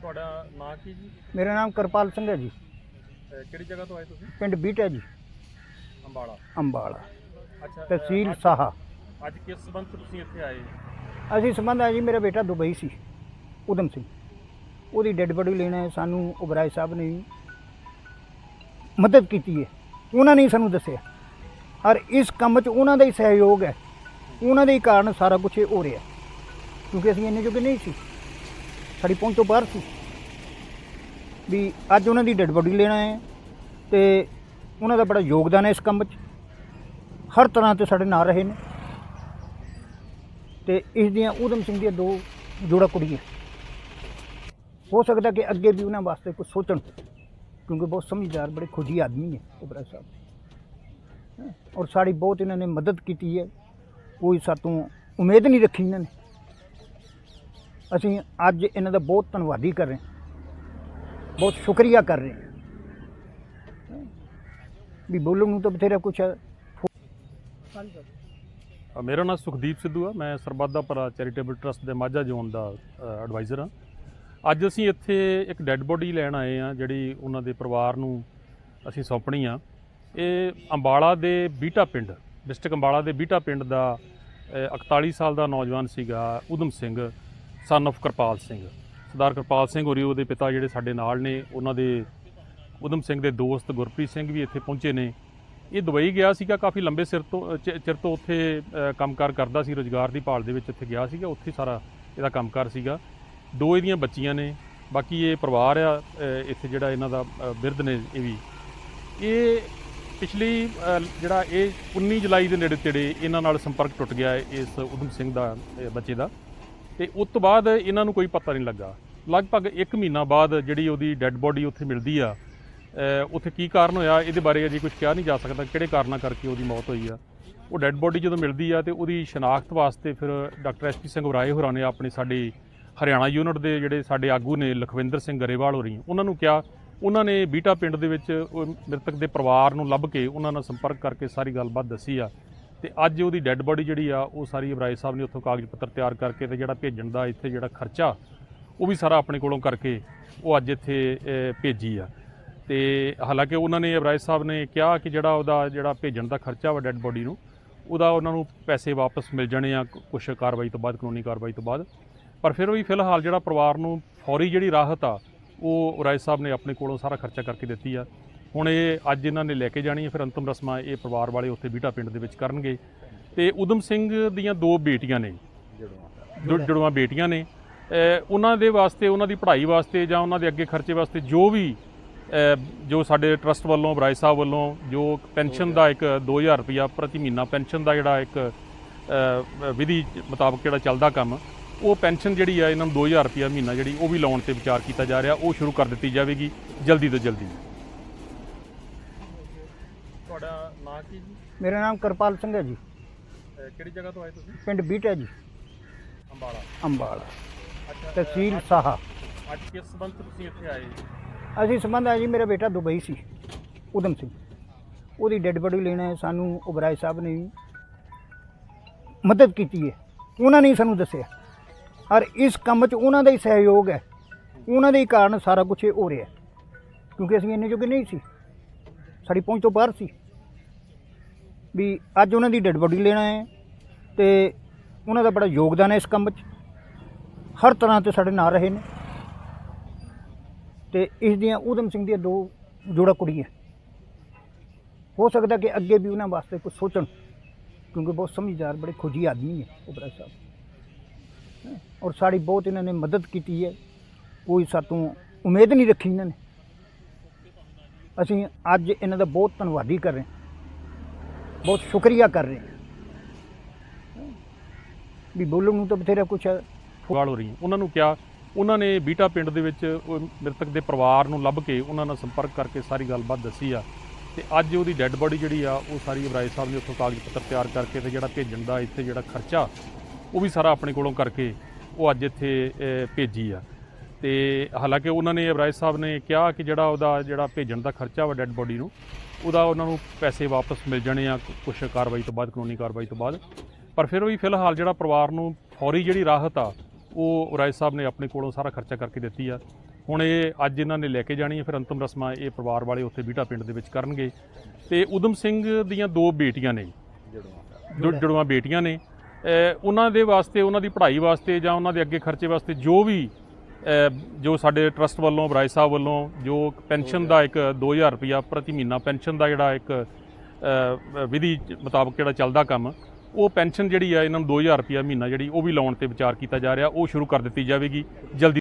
ਤੁਹਾਡਾ ਨਾਂ ਕੀ ਜੀ? ਮੇਰਾ ਨਾਮ ਕਿਰਪਾਲ ਸਿੰਘ ਹੈ ਜੀ। ਅਹ ਕਿਹੜੀ ਜਗ੍ਹਾ ਤੋਂ ਆਏ ਤੁਸੀਂ? ਪਿੰਡ ਬੀਟਾ ਜੀ। ਅੰਬਾਲਾ। ਅੰਬਾਲਾ। ਅੱਛਾ ਅਹ ਤਹਿਸੀਲ ਅੱਜ- ਸਾਹਾ। ਅੱਜ ਕਿਸ ਸੰਬੰਧ 'ਚ ਤੁਸੀਂ ਇੱਥੇ ਆਏ? ਅਸੀਂ ਸੰਬੰਧ ਹੈ ਜੀ ਮੇਰਾ ਬੇਟਾ ਦੁਬਈ ਸੀ ਉਦਮ ਸਿੰਘ। ਉਹਦੀ ਡੈੱਡ ਬੋਡੀ ਲੈਣਾ ਹੈ ਸਾਨੂੰ ਉਬਰਾਏ ਸਾਹਿਬ ਨੇ ਮਦਦ ਕੀਤੀ ਹੈ। ਉਹਨਾਂ ਨੇ ਹੀ ਸਾਨੂੰ ਦੱਸਿਆ। ਔਰ ਇਸ ਕੰਮ 'ਚ ਉਹਨਾਂ ਦਾ ਹੀ ਸਹਿਯੋਗ ਹੈ। ਉਹਨਾਂ ਦੇ ਹੀ ਕਾਰਨ ਸਾਰਾ ਕੁਝ ਇਹ ਹੋ ਰਿਹਾ। ਕਿਉਂਕਿ ਅਸੀਂ ਇੰਨੇ ਜੋਗੇ ਨਹੀਂ ਸੀ। ਸਾਡੀ ਪਹੁੰਚ ਤੋਂ ਬਾਹਰ ਸੀ। ਵੀ ਅੱਜ ਉਹਨਾਂ ਦੀ ਡੈੱਡ ਬੋਡੀ ਲੈਣਾ ਹੈ ਤੇ ਉਹਨਾਂ ਦਾ ਬੜਾ ਯੋਗਦਾਨ ਹੈ ਇਸ ਕੰਮ 'ਚ। ਹਰ ਤਰ੍ਹਾਂ ਤੇ ਸਾਡੇ ਨਾਲ ਰਹੇ ਨੇ। ਤੇ ਇਸ ਦੀਆਂ ਊਧਮ ਸਿੰਘ ਦੀਆਂ ਦੋ ਜੋੜਾ ਕੁੜੀਆਂ। ਹੋ ਸਕਦਾ ਕਿ ਅੱਗੇ ਵੀ ਉਹਨਾਂ ਵਾਸਤੇ ਕੁਝ ਸੋਚਣ, ਕਿਉਂਕਿ ਬਹੁਤ ਸਮਝਦਾਰ, ਬੜੇ ਖੁਦੀ ਆਦਮੀ ਹੈ ਉਬਰਾ ਸਾਹਿਬ। ਹੈਂ। ਔਰ ਸਾਡੀ ਬਹੁਤ ਇਹਨਾਂ ਨੇ ਮਦਦ ਕੀਤੀ ਹੈ। ਕੋਈ ਸਾਤੋਂ ਉਮੀਦ ਨਹੀਂ ਰੱਖੀ ਇਹਨਾਂ ਨੇ। ਅਸੀਂ ਅੱਜ ਇਹਨਾਂ ਦਾ ਬਹੁਤ ਧੰਨਵਾਦੀ ਕਰ ਰਹੇ ਹਾਂ। ਬਹੁਤ ਸ਼ੁਕਰੀਆ ਕਰ ਰਹੇ ਹਾਂ। ਵੀ ਬੋਲਣ ਨੂੰ ਤਾਂ ਬਥੇਰਾ ਕੁਛ ਹੈ। ਮੇਰਾ ਨਾਮ ਸੁਖਦੀਪ ਸਿੱਧੂ ਆ। ਮੈਂ ਸਰਬੱਤ ਦਾ ਭਲਾ ਚੈਰੀਟੇਬਲ ਟਰਸਟ ਦੇ ਮਾਝਾ ਜ਼ੋਨ ਦਾ ਐਡਵਾਈਜ਼ਰ ਆ ਅੱਜ ਅਸੀਂ ਇੱਥੇ ਇੱਕ ਡੈੱਡ ਬੋਡੀ ਲੈਣ ਆਏ ਆ ਜਿਹੜੀ ਉਹਨਾਂ ਦੇ ਪਰਿਵਾਰ ਨੂੰ ਅਸੀਂ ਸੌਂਪਣੀ ਆ। ਇਹ ਅੰਬਾਲਾ ਦੇ ਬੀਟਾ ਪਿੰਡ ਡਿਸਟ੍ਰਿਕਟ ਅੰਬਾਲਾ ਦੇ ਬੀਟਾ ਪਿੰਡ ਦਾ ਅਹ 41 ਸਾਲ ਦਾ ਨੌਜਵਾਨ ਸੀਗਾ ਉਦਮ ਸਿੰਘ। ਸਨ of ਕਿਰਪਾਲ ਸਿੰਘ ਸਰਦਾਰ ਕਿਰਪਾਲ ਸਿੰਘ ਹੋਰੀ ਉਹਦੇ ਪਿਤਾ ਜਿਹੜੇ ਸਾਡੇ ਨਾਲ ਨੇ ਉਹਨਾਂ ਦੇ ਉਦਮ ਸਿੰਘ ਦੇ ਦੋਸਤ ਗੁਰਪ੍ਰੀਤ ਸਿੰਘ ਵੀ ਇੱਥੇ ਪਹੁੰਚੇ ਨੇ। ਇਹ ਦੁਬਈ ਗਿਆ ਸੀਗਾ ਕਾਫੀ ਲੰਬੇ ਸਿਰ ਤੋਂ ਚਿ- ਚਿਰ ਤੋਂ ਉੱਥੇ ਅ, ਕੰਮਕਾਰ ਕਰਦਾ ਸੀ ਰੋਜ਼ਗਾਰ ਦੀ ਭਾਲ ਦੇ ਵਿੱਚ ਇੱਥੇ ਗਿਆ ਸੀਗਾ ਉੱਥੇ ਸਾਰਾ ਇਹਦਾ ਕੰਮਕਾਰ ਸੀਗਾ। ਦੋ ਇਹਦੀਆਂ ਬੱਚੀਆਂ ਨੇ ਬਾਕੀ ਇਹ ਪਰਿਵਾਰ ਆ ਇੱਥੇ ਜਿਹੜਾ ਇਹਨਾਂ ਦਾ ਬਿਰਧ ਨੇ ਇਹ ਵੀ। ਇਹ ਪਿਛਲੀ ਜਿਹੜਾ ਇਹ 19 ਜੁਲਾਈ ਦੇ ਨੇੜੇ ਤੇੜੇ ਇਹਨਾਂ ਨਾਲ ਸੰਪਰਕ ਟੁੱਟ ਗਿਆ ਇਸ ਉਦਮ ਸਿੰਘ ਦਾ ਬੱਚੇ ਦਾ। ਤੇ ਉਸ ਤੋਂ ਬਾਅਦ ਇਹਨਾਂ ਨੂੰ ਕੋਈ ਪਤਾ ਨਹੀਂ ਲੱਗਾ। ਲਗਭਗ 1 ਮਹੀਨਾ ਬਾਅਦ ਜਿਹੜੀ ਉਹਦੀ ਡੈੱਡ ਬੋਡੀ ਉੱਥੇ ਮਿਲਦੀ ਆ ਉੱਥੇ ਕੀ ਕਾਰਨ ਹੋਇਆ, ਇਹਦੇ ਬਾਰੇ ਅਜੇ ਕੁਝ ਕਿਹਾ ਨਹੀਂ ਜਾ ਸਕਦਾ, ਕਿਹੜੇ ਕਾਰਨਾਂ ਕਰਕੇ ਉਹਦੀ ਮੌਤ ਹੋਈ ਆ। ਉਹ ਡੈੱਡ ਬੋਡੀ ਜਦੋਂ ਮਿਲਦੀ ਆ ਤੇ ਉਹਦੀ ਸ਼ਨਾਖਤ ਵਾਸਤੇ ਫਿਰ ਡਾਕਟਰ ਐਸਪੀ ਸਿੰਘ ਵਰਾਏ ਹੋਰਾਂ ਨੇ ਆਪਣੀ ਸਾਡੇ ਹਰਿਆਣਾ ਯੂਨਿਟ ਦੇ ਜਿਹੜੇ ਸਾਡੇ ਆਗੂ ਨੇ ਲਖਵਿੰਦਰ ਸਿੰਘ ਗਰੇਵਾਲ ਹੋਰੀ, ਉਹਨਾਂ ਨੂੰ ਕਿਹਾ, ਉਹਨਾਂ ਨੇ ਬੀਟਾ ਪਿੰਡ ਦੇ ਵਿੱਚ ਮ੍ਰਿਤਕ ਦੇ ਪਰਿਵਾਰ ਨੂੰ ਲੱਭ ਕੇ ਉਹਨਾਂ ਨਾਲ ਸੰਪਰਕ ਕਰਕੇ ਸਾਰੀ ਗੱਲਬਾਤ ਦੱਸੀ ਆ। ਤੇ ਅੱਜ ਉਹਦੀ ਡੈੱਡ ਬੋਡੀ ਜਿਹੜੀ ਆ, ਉਹ ਸਾਰੀ ਵਰਾਏ ਸਾਹਿਬ ਨੇ ਉੱਥੋਂ ਕਾਗਜ਼ ਪੱਤਰ ਤਿਆਰ ਕਰਕੇ ਤੇ ਜਿਹੜਾ ਭੇਜਣ ਦਾ ਇੱਥੇ ਜਿਹੜਾ ਖਰਚਾ, ਉਹ ਵੀ ਸਾਰਾ ਆਪਣੇ ਕੋਲੋਂ ਕਰਕੇ ਉਹ ਅੱਜ ਇੱਥੇ ਭੇਜੀ ਆ। ਤੇ ਹਾਲਾਂਕਿ ਉਹਨਾਂ ਨੇ ਅਬਰਾਜ ਸਾਹਿਬ ਨੇ ਕਿਹਾ ਕਿ ਜਿਹੜਾ ਉਹਦਾ ਜਿਹੜਾ ਭੇਜਣ ਦਾ ਖਰਚਾ ਵਾ ਡੈੱਡ ਬੋਡੀ ਨੂੰ, ਉਹਦਾ ਉਹਨਾਂ ਨੂੰ ਪੈਸੇ ਵਾਪਸ ਮਿਲ ਜਾਣੇ ਆ ਕੁਝ ਕਾਰਵਾਈ ਤੋਂ ਬਾਅਦ, ਕਾਨੂੰਨੀ ਕਾਰਵਾਈ ਤੋਂ ਬਾਅਦ। ਪਰ ਫਿਰ ਵੀ ਫਿਲਹਾਲ ਜਿਹੜਾ ਪਰਿਵਾਰ ਨੂੰ ਫੌਰੀ ਜਿਹੜੀ ਰਾਹਤ ਆ, ਉਹ ਅਬਰਾਜ ਸਾਹਿਬ ਨੇ ਆਪਣੇ ਕੋਲੋਂ ਸਾਰਾ ਖਰਚਾ ਕਰਕੇ ਦਿੱਤੀ ਆ। ਹੁਣ ਇਹ ਅੱਜ ਇਹਨਾਂ ਨੇ ਲੈ ਕੇ ਜਾਣੀ ਹੈ, ਫਿਰ ਅੰਤਮ ਰਸਮਾਂ ਇਹ ਪਰਿਵਾਰ ਵਾਲੇ ਉੱਥੇ ਬੀਟਾ ਪਿੰਡ ਦੇ ਵਿੱਚ ਕਰਨਗੇ। ਤੇ ਉਦਮ ਸਿੰਘ ਦੀਆਂ ਦੋ ਬੇਟੀਆਂ ਨੇ। ਜੁੜ- ਜੁੜਵਾਂ ਬੇਟੀਆਂ ਨੇ। ਉਹਨਾਂ ਦੇ ਵਾਸਤੇ, ਉਹਨਾਂ ਦੀ ਪੜ੍ਹਾਈ ਵਾਸਤੇ ਜਾਂ ਉਹਨਾਂ ਦੇ ਅੱਗੇ ਖਰਚੇ ਵਾਸਤੇ ਜੋ ਵੀ ਜੋ ਸਾਡੇ ਟਰਸਟ ਵੱਲੋਂ ਬਰਾਜ ਸਾਹਿਬ ਵੱਲੋਂ ਜੋ ਪੈਨਸ਼ਨ ਦਾ ਇੱਕ 2000 ਰੁਪਿਆ ਪ੍ਰਤੀ ਮਹੀਨਾ ਪੈਨਸ਼ਨ ਦਾ ਜਿਹੜਾ ਇੱਕ ਵਿਧੀ ਮੁਤਾਬਕ ਜਿਹੜਾ ਚੱਲਦਾ ਕੰਮ, ਉਹ ਪੈਨਸ਼ਨ ਜਿਹੜੀ ਆ, ਇਹਨਾਂ ਨੂੰ 2000 ਰੁਪਿਆ ਮਹੀਨਾ ਜਿਹੜੀ, ਉਹ ਵੀ ਲਾਉਣ ਤੇ ਵਿਚਾਰ ਕੀਤਾ ਜਾ ਰਿਹਾ। ਉਹ ਸ਼ੁਰੂ ਕਰ ਦਿੱਤੀ ਜਾਵੇਗੀ, ਜਲਦੀ ਤੋਂ ਜਲਦੀ ਤੁਹਾਡਾ ਨਾਂ ਕੀ ਜੀ? ਮੇਰਾ ਨਾਮ ਕਿਰਪਾਲ ਸਿੰਘ ਹੈ ਜੀ। ਕਿਹੜੀ ਜਗ੍ਹਾ ਤੋਂ ਆਏ ਤੁਸੀਂ? ਪਿੰਡ ਬੀਟਾ ਜੀ। ਅੰਬਾਲਾ। ਅੰਬਾਲਾ। ਅੱਛਾ ਤਹਿਸੀਲ ਸਾਹਾ। ਅੱਜ ਕਿਸ ਸੰਬੰਧ 'ਚ ਤੁਸੀਂ ਇੱਥੇ ਆਏ ਅਸੀਂ ਸੰਬੰਧ ਹੈ ਜੀ ਮੇਰਾ ਬੇਟਾ ਦੁਬਈ ਸੀ ਉਦਮ ਸਿੰਘ। ਉਹਦੀ ਡੈੱਡ ਬੋਡੀ ਲੈਣਾ ਸਾਨੂੰ ਉਬਰਾਏ ਸਾਹਿਬ ਨੇ ਮਦਦ ਕੀਤੀ ਹੈ। ਉਹਨਾਂ ਨੇ ਹੀ ਸਾਨੂੰ ਦੱਸਿਆ। ਔਰ ਇਸ ਕੰਮ 'ਚ ਉਹਨਾਂ ਦਾ ਹੀ ਸਹਿਯੋਗ ਹੈ। ਉਹਨਾਂ ਦੇ ਹੀ ਕਾਰਨ ਸਾਰਾ ਕੁਝ ਇਹ ਹੋ ਰਿਹਾ ਕਿਉਂਕਿ ਅਸੀਂ ਇੰਨੇ ਜੋਗੇ ਨਹੀਂ ਸੀ। ਸਾਡੀ ਪਹੁੰਚ ਤੋਂ ਬਾਹਰ ਸੀ। ਵੀ ਅੱਜ ਉਹਨਾਂ ਦੀ ਡੈੱਡ ਬੋਡੀ ਲੈਣਾ ਹੈ ਤੇ ਉਹਨਾਂ ਦਾ ਬੜਾ ਯੋਗਦਾਨ ਹੈ ਇਸ ਕੰਮ 'ਚ। ਹਰ ਤਰ੍ਹਾਂ ਤੇ ਸਾਡੇ ਨਾਲ ਰਹੇ ਨੇ। ਤੇ ਇਸ ਦੀਆਂ ਊਧਮ ਸਿੰਘ ਦੀਆਂ ਦੋ ਜੋੜਾ ਕੁੜੀਆਂ। ਹੋ ਸਕਦਾ ਕਿ ਅੱਗੇ ਵੀ ਉਹਨਾਂ ਵਾਸਤੇ ਕੁਝ ਸੋਚਣ, ਕਿਉਂਕਿ ਬਹੁਤ ਸਮਝਦਾਰ, ਬੜੇ ਖੁਦੀ ਆਦਮੀ ਹੈ ਉਪਰਾ ਸਾਹਿਬ ਔਰ ਸਾਡੀ ਬਹੁਤ ਇਹਨਾਂ ਨੇ ਮਦਦ ਕੀਤੀ ਹੈ। ਕੋਈ ਸਾਤੋਂ ਉਮੀਦ ਨਹੀਂ ਰੱਖੀ ਇਹਨਾਂ ਨੇ। ਅਸੀਂ ਅੱਜ ਇਹਨਾਂ ਦਾ ਬਹੁਤ ਧੰਨਵਾਦੀ ਕਰ ਰਹੇ ਹਾਂ। ਬਹੁਤ ਸ਼ੁਕਰੀਆ ਕਰ ਰਹੇ ਹਾਂ। ਵੀ ਬੋਲਣ ਨੂੰ ਤਾਂ ਬਥੇਰਾ ਕੁਛ ਹੈ। ਵਾਲ ਹੋ। ਰਹੀ ਉਹਨਾਂ ਨੂੰ ਕਿਹਾ, ਉਹਨਾਂ ਨੇ ਬੀਟਾ ਪਿੰਡ ਦੇ ਵਿੱਚ ਮ੍ਰਿਤਕ ਦੇ ਪਰਿਵਾਰ ਨੂੰ ਲੱਭ ਕੇ ਉਹਨਾਂ ਨਾਲ ਸੰਪਰਕ ਕਰਕੇ ਸਾਰੀ ਗੱਲਬਾਤ ਦੱਸੀ ਆ। ਤੇ ਅੱਜ ਉਹਦੀ ਡੈੱਡ ਬੋਡੀ ਜਿਹੜੀ ਆ, ਉਹ ਸਾਰੀ ਇਬਰਾਹਿਮ ਸਾਹਿਬ ਨੇ ਉੱਥੋਂ ਕਾਗਜ਼ ਪੱਤਰ ਤਿਆਰ ਕਰਕੇ ਤੇ ਜਿਹੜਾ ਭੇਜਣ ਦਾ ਇੱਥੇ ਜਿਹੜਾ ਖਰਚਾ, ਉਹ ਵੀ ਸਾਰਾ ਆਪਣੇ ਕੋਲੋਂ ਕਰਕੇ ਉਹ ਅੱਜ ਇੱਥੇ ਭੇਜੀ ਆ। ਤੇ ਹਾਲਾਂਕਿ ਉਹਨਾਂ ਨੇ ਇਬਰਾਹਿਮ ਸਾਹਿਬ ਨੇ ਕਿਹਾ ਕਿ ਜਿਹੜਾ ਉਹਦਾ ਜਿਹੜਾ ਭੇਜਣ ਦਾ ਖਰਚਾ ਵਾ ਡੈੱਡ ਬੋਡੀ ਨੂੰ, ਉਹਦਾ ਉਹਨਾਂ ਨੂੰ ਪੈਸੇ ਵਾਪਸ ਮਿਲ ਜਾਣੇ ਆ ਕੁਝ ਕਾਰਵਾਈ ਤੋਂ ਬਾਅਦ, ਕਾਨੂੰਨੀ ਕਾਰਵਾਈ ਤੋਂ ਬਾਅਦ। ਪਰ ਫਿਰ ਵੀ ਫਿਲਹਾਲ ਜਿਹੜਾ ਪਰਿਵਾਰ ਨੂੰ ਫੌਰੀ ਜਿਹੜੀ ਰਾਹਤ ਆ, ਉਹ ਰਾਏ ਸਾਹਿਬ ਨੇ ਆਪਣੇ ਕੋਲੋਂ ਸਾਰਾ ਖਰਚਾ ਕਰਕੇ ਦਿੱਤੀ ਆ। ਹੁਣ ਇਹ ਅੱਜ ਇਹਨਾਂ ਨੇ ਲੈ ਕੇ ਜਾਣੀ ਹੈ ਫਿਰ ਅੰਤਮ ਰਸਮਾਂ ਇਹ ਪਰਿਵਾਰ ਵਾਲੇ ਉੱਥੇ ਬੀਟਾ ਪਿੰਡ ਦੇ ਵਿੱਚ ਕਰਨਗੇ। ਤੇ ਉਦਮ ਸਿੰਘ ਦੀਆਂ ਦੋ ਬੇਟੀਆਂ ਨੇ। ਜੁੜ ਬੇਟੀਆਂ ਨੇ। ਉਹਨਾਂ ਦੇ ਵਾਸਤੇ, ਉਹਨਾਂ ਦੀ ਪੜ੍ਹਾਈ ਵਾਸਤੇ ਜਾਂ ਉਹਨਾਂ ਦੇ ਅੱਗੇ ਖਰਚੇ ਵਾਸਤੇ ਜੋ ਵੀ ਜੋ ਸਾਡੇ ਟਰਸਟ ਵੱਲੋਂ ਬਰਾਏ ਸਾਹਿਬ ਵੱਲੋਂ, ਜੋ ਪੈਨਸ਼ਨ ਦਾ ਇੱਕ 2000 ਰੁਪਇਆ ਪ੍ਰਤੀ ਮਹੀਨਾ ਪੈਨਸ਼ਨ ਦਾ ਜਿਹੜਾ ਇੱਕ ਵਿਧੀ ਮੁਤਾਬਕ ਜਿਹੜਾ ਚੱਲਦਾ ਕੰਮ, ਉਹ ਪੈਨਸ਼ਨ ਜਿਹੜੀ ਆ, ਇਹਨਾਂ ਨੂੰ 2000 ਰੁਪਇਆ ਮਹੀਨਾ ਜਿਹੜੀ, ਉਹ ਵੀ ਲਾਉਣ ਤੇ ਵਿਚਾਰ ਕੀਤਾ ਜਾ ਰਿਹਾ, ਉਹ ਸ਼ੁਰੂ ਕਰ ਦਿੱਤੀ ਜਾਵੇਗੀ, ਜਲਦੀ